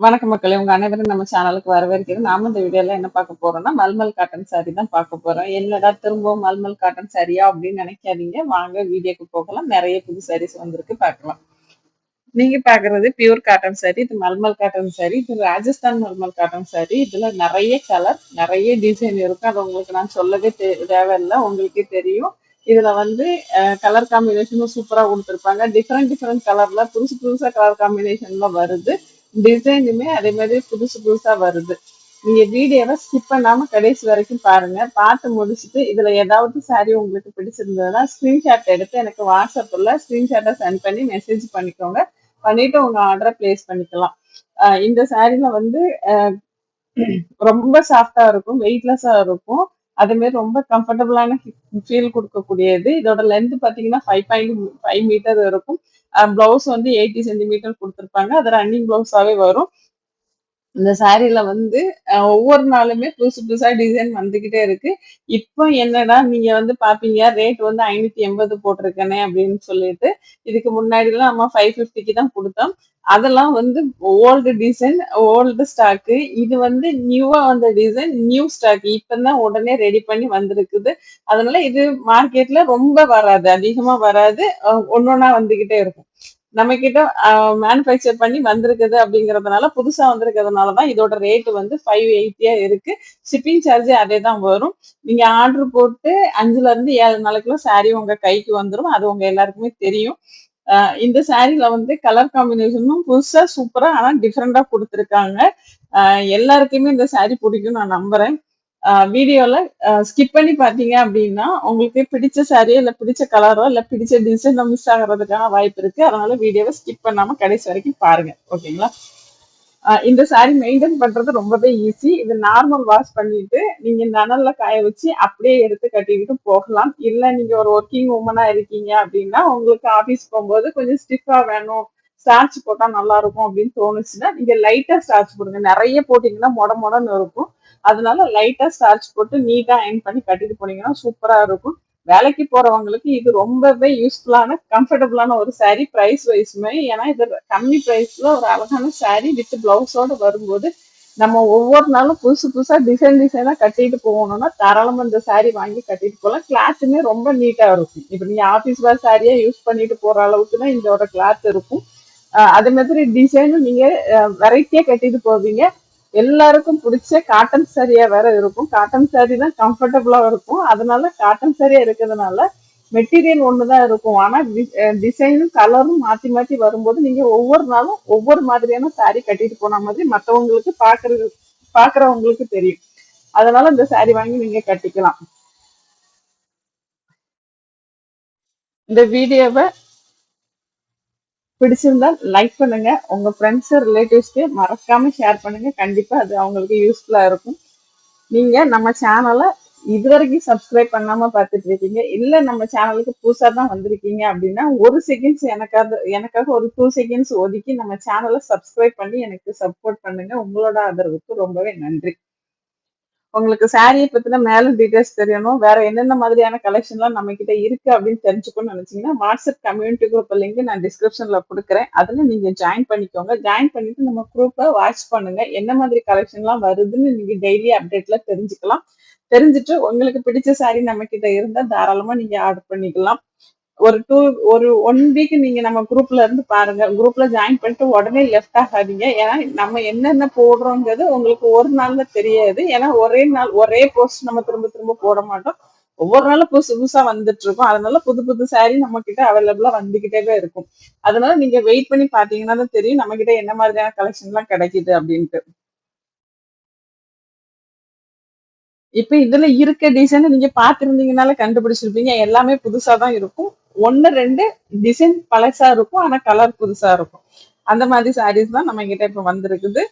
வணக்கம் மக்கள் உங்க அனைவரும் நம்ம சேனலுக்கு வரவேற்கிறோம். நாம இந்த வீடியோல என்ன பார்க்க போறோம்னா மல்மல் காட்டன் சாரி தான் பார்க்க போறோம். என்னடா திரும்பவும் மல்மல் காட்டன் சரியா அப்படின்னு நினைக்காதீங்க. வாங்க வீடியோக்கு போகலாம். நிறைய புது சாரீஸ் வந்திருக்கு பார்க்கலாம். நீங்க பாக்குறது பியூர் காட்டன் சாரி இது மல்மல் காட்டன் சாரி இது ராஜஸ்தான் மல்மல் காட்டன் சாரி இதுல நிறைய கலர் நிறைய டிசைன் இருக்கும் அது உங்களுக்கு நான் சொல்லவே தே- தேவையில்லை. உங்களுக்கே தெரியும். இதுல வந்து கலர் காம்பினேஷனும் சூப்பரா கொடுத்துருப்பாங்க. டிஃப்ரெண்ட் டிஃப்ரெண்ட் கலர்ல புதுசு புதுசா கலர் காம்பினேஷன்ல வருது. டிசைனுமே அதே மாதிரி புதுசு புதுசா வருது. நீங்க வீடியோவை ஸ்கிப் பண்ணாம கடைசி வரைக்கும் பாருங்க. பார்த்து முடிச்சுட்டு இதுல ஏதாவது சாரி உங்களுக்கு பிடிச்சிருந்ததுன்னா ஸ்கிரீன்ஷாட் எடுத்து எனக்கு வாட்ஸ்அப்ல ஸ்கிரீன்ஷாட்டை சென்ட் பண்ணி மெசேஜ் பண்ணிக்கோங்க. பண்ணிட்டு உங்க ஆர்டரை பிளேஸ் பண்ணிக்கலாம். இந்த சாரில வந்து ரொம்ப சாஃப்டா இருக்கும் வெயிட்லெஸ்ஸா இருக்கும். அதே மாதிரி ரொம்ப கம்ஃபர்டபுளான ஃபீல் கொடுக்கக்கூடியது. இதோட லென்த் பார்த்தீங்கன்னா ஃபைவ் பாயிண்ட் ஃபைவ் மீட்டர் இருக்கும். பிளவுஸ் வந்து எயிட்டி சென்டிமீட்டர் கொடுத்துருப்பாங்க. அது ரன்னிங் பிளவுஸாவே வரும். இந்த சாரீல வந்து ஒவ்வொரு நாளுமே புதுசு புதுசா டிசைன் வந்துகிட்டே இருக்கு. இப்போ என்னடா நீங்க வந்து பாப்பீங்க ரேட் வந்து ஐநூத்தி எண்பது போட்டிருக்கனே அப்படின்னு சொல்லிட்டு இதுக்கு முன்னாடி எல்லாம் நம்ம ஃபைவ் பிப்டிக்கு தான் கொடுத்தோம். அதெல்லாம் வந்து ஓல்டு டிசைன் ஓல்டு ஸ்டாக்கு இது வந்து நியூவா வந்த டிசைன் நியூ ஸ்டாக் இப்பதான் உடனே ரெடி பண்ணி வந்திருக்குது. அதனால இது மார்க்கெட்ல ரொம்ப வராது அதிகமா வராது. ஒன்னொன்னா வந்துகிட்டே இருக்கும். நம்ம கிட்ட மேனுஃபேக்சர் பண்ணி வந்திருக்குது அப்படிங்கறதுனால புதுசா வந்திருக்கிறதுனால தான் இதோட ரேட் வந்து ஃபைவ் எயிட்டியா இருக்கு. ஷிப்பிங் சார்ஜ் அதே தான் வரும். நீங்க ஆர்டர் போட்டு அஞ்சுல இருந்து ஏழு நாளைக்குள்ள saree உங்க கைக்கு வந்துடும் அது உங்க எல்லாருக்குமே தெரியும். இந்த சாரீல வந்து கலர் காம்பினேஷனும் புதுசா சூப்பரா ஆனா டிஃப்ரெண்டா கொடுத்துருக்காங்க. எல்லாருக்குமே இந்த saree பிடிக்கும் நான் நம்புறேன். வீடியோல ஸ்கிப் பண்ணி பாத்தீங்க அப்படின்னா உங்களுக்கு பிடிச்ச சாரியோ இல்ல பிடிச்ச கலரோ இல்ல பிடிச்ச டிசைனோ மிஸ் ஆகிறதுக்கான வாய்ப்பு இருக்கு. அதனால வீடியோவை ஸ்கிப் பண்ணாம கடைசி வரைக்கும் பாருங்க. ஓகேங்களா? ஆஹ் இந்த சாரி மெயின்டைன் பண்றது ரொம்பவே ஈஸி இது நார்மல் வாஷ் பண்ணிட்டு நீங்க நனல்ல காய வச்சு அப்படியே எடுத்து கட்டிக்கிட்டு போகலாம். இல்ல நீங்க ஒரு ஒர்க்கிங் உமனா இருக்கீங்க அப்படின்னா உங்களுக்கு ஆபீஸ் போகும்போது கொஞ்சம் ஸ்டிஃபா வேணும். ஸ்டார்ச் போட்டா நல்லா இருக்கும் அப்படின்னு தோணுச்சுன்னா நீங்க லைட்டா ஸ்டார்ச் போடுங்க. நிறைய போட்டீங்கன்னா மொட மொடன்னு இருக்கும். அதனால லைட்டா ஸ்டார்ச் போட்டு நீட்டா அயன் பண்ணி கட்டிட்டு போனீங்கன்னா சூப்பரா இருக்கும். வேலைக்கு போறவங்களுக்கு இது ரொம்பவே யூஸ்ஃபுல்லான கம்ஃபர்டபுளான ஒரு saree ப்ரைஸ் வைஸுமே ஏன்னா இது கம்மி ப்ரைஸ்ல ஒரு அழகான saree வித் பிளவுஸோட வரும்போது நம்ம ஒவ்வொரு நாளும் புதுசு புதுசா டிசைன் டிசைனா கட்டிட்டு போகணும்னா தாராளமா இந்த saree வாங்கி கட்டிட்டு போகலாம். கிளாத்துமே ரொம்ப நீட்டா இருக்கும். இப்போ நீங்க ஆபீஸ் வேர் சாரியா யூஸ் பண்ணிட்டு போற அளவுக்கு தான் இதோட கிளாத் இருக்கும். அதே மாதிரி டிசைனும் நீங்க வெரைட்டியா கட்டிட்டு போவீங்க. எல்லாருக்கும் பிடிச்ச காட்டன் சாரியா வேற இருக்கும். காட்டன் சாரி தான் கம்ஃபர்டபுளா இருக்கும். அதனால காட்டன் சாரியா இருக்கிறதுனால மெட்டீரியல் ஒண்ணுதான் இருக்கும். ஆனா டிசைனும் கலரும் மாத்தி மாத்தி வரும்போது நீங்க ஒவ்வொரு நாளும் ஒவ்வொரு மாதிரியான சாரீ கட்டிட்டு போன மாதிரி மத்தவங்களுக்கு பாக்குறது பாக்குறவங்களுக்கு தெரியும். அதனால இந்த saree வாங்கி நீங்க கட்டிக்கலாம். இந்த வீடியோவை பிடிச்சிருந்தா லைக் பண்ணுங்க. உங்க ஃப்ரெண்ட்ஸ் ரிலேட்டிவ்ஸ்க்கு மறக்காம ஷேர் பண்ணுங்க. கண்டிப்பா அது அவங்களுக்கு யூஸ்ஃபுல்லா இருக்கும். நீங்க நம்ம சேனலை இதுவரைக்கும் சப்ஸ்கிரைப் பண்ணாம பார்த்துட்டு இருக்கீங்க. இல்ல நம்ம சேனலுக்கு புதுசா தான் வந்திருக்கீங்க அப்படின்னா ஒரு செகண்ட்ஸ் எனக்காக எனக்காக ஒரு டூ செகண்ட்ஸ் ஒதுக்கி நம்ம சேனலை சப்ஸ்கிரைப் பண்ணி எனக்கு சப்போர்ட் பண்ணுங்க. உங்களோட ஆதரவுக்கு ரொம்பவே நன்றி. உங்களுக்கு சாரியை பத்தின மேலும் டீடைல்ஸ் தெரியணும். வேற என்னென்ன மாதிரியான கலெக்ஷன்லாம் நம்ம கிட்ட இருக்கு அப்படின்னு தெரிஞ்சுக்கணும்னு நினைச்சீங்கன்னா வாட்ஸ்அப் கம்யூனிட்டி குரூப் லிங்க் நான் டிஸ்கிரிப்ஷன்ல கொடுக்குறேன். அதுல நீங்க ஜாயின் பண்ணிக்கோங்க. ஜாயின் பண்ணிட்டு நம்ம குரூப்பை வாட்ச் பண்ணுங்க. என்ன மாதிரி கலெக்ஷன்லாம் வருதுன்னு நீங்க டெய்லி அப்டேட்ல தெரிஞ்சுக்கலாம். தெரிஞ்சுட்டு உங்களுக்கு பிடிச்ச சாரி நம்ம கிட்ட இருந்தா தாராளமா நீங்க ஆர்டர் பண்ணிக்கலாம். ஒரு டூ ஒரு ஒன் வீக் நீங்க நம்ம குரூப்ல இருந்து பாருங்க. குரூப்ல ஜாயின் பண்ணிட்டு உடனே லெஃப்ட் ஆகாதீங்க. ஏன்னா நம்ம என்னென்ன போடுறோங்கிறது உங்களுக்கு ஒரு நாள்ல தெரியாது. ஏன்னா ஒரே நாள் ஒரே போஸ்ட் நம்ம திரும்ப திரும்ப போட மாட்டோம். ஒவ்வொரு நாளும் புதுசு புதுசா வந்துட்டு இருக்கும் அதனால புது புது சாரி நம்ம கிட்ட அவைலபிளா வந்துகிட்டே இருக்கும். அதனால நீங்க வெயிட் பண்ணி பாத்தீங்கன்னா தான் தெரியும் நம்ம கிட்ட என்ன மாதிரியான கலெக்ஷன் எல்லாம் கிடைக்குது அப்படின்ட்டு. இப்ப இதுல இருக்க டிசைன் நீங்க பாத்திருந்தீங்கனால கண்டுபிடிச்சிருப்பீங்க. எல்லாமே புதுசா தான் இருக்கும். ஒன்னு ரெண்டு டிசைன் பழசா இருக்கும் ஆனா கலர் புதுசா இருக்கும். அந்த மாதிரி சாரீஸ் தான் நம்ம கிட்ட இப்ப வந்திருக்குது.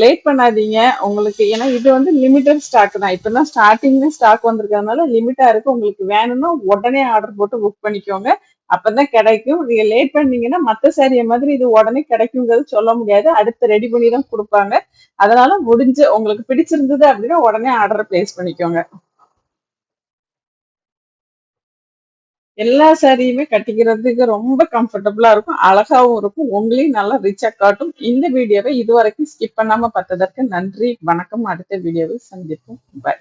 லேட் பண்ணாதீங்க. உங்களுக்கு ஏன்னா இது வந்து லிமிட்டட் ஸ்டாக் தான். இப்பதான் ஸ்டார்டிங்ல ஸ்டாக் வந்திருக்கிறதுனால லிமிட்டா இருக்கு. உங்களுக்கு வேணும்னா உடனே ஆர்டர் போட்டு புக் பண்ணிக்கோங்க. அப்பதான் கிடைக்கும். நீங்க லேட் பண்ணீங்கன்னா மத்த சாரிய மாதிரி இது உடனே கிடைக்குங்கிறது சொல்ல முடியாது. அடுத்து ரெடி பண்ணி தான் கொடுப்பாங்க. அதனால முடிஞ்ச உங்களுக்கு பிடிச்சிருந்தது அப்படின்னா உடனே ஆர்டர் பிளேஸ் பண்ணிக்கோங்க. எல்லா சாரியுமே கட்டிக்கிறதுக்கு ரொம்ப கம்ஃபர்டபுளா இருக்கும் அழகாவும் இருக்கும். உங்களையும் நல்லா ரிச்சா காட்டும். இந்த வீடியோவை இதுவரைக்கும் ஸ்கிப் பண்ணாம பார்த்ததற்கு நன்றி. வணக்கம். அடுத்த வீடியோவில் சந்திப்போம். பாய்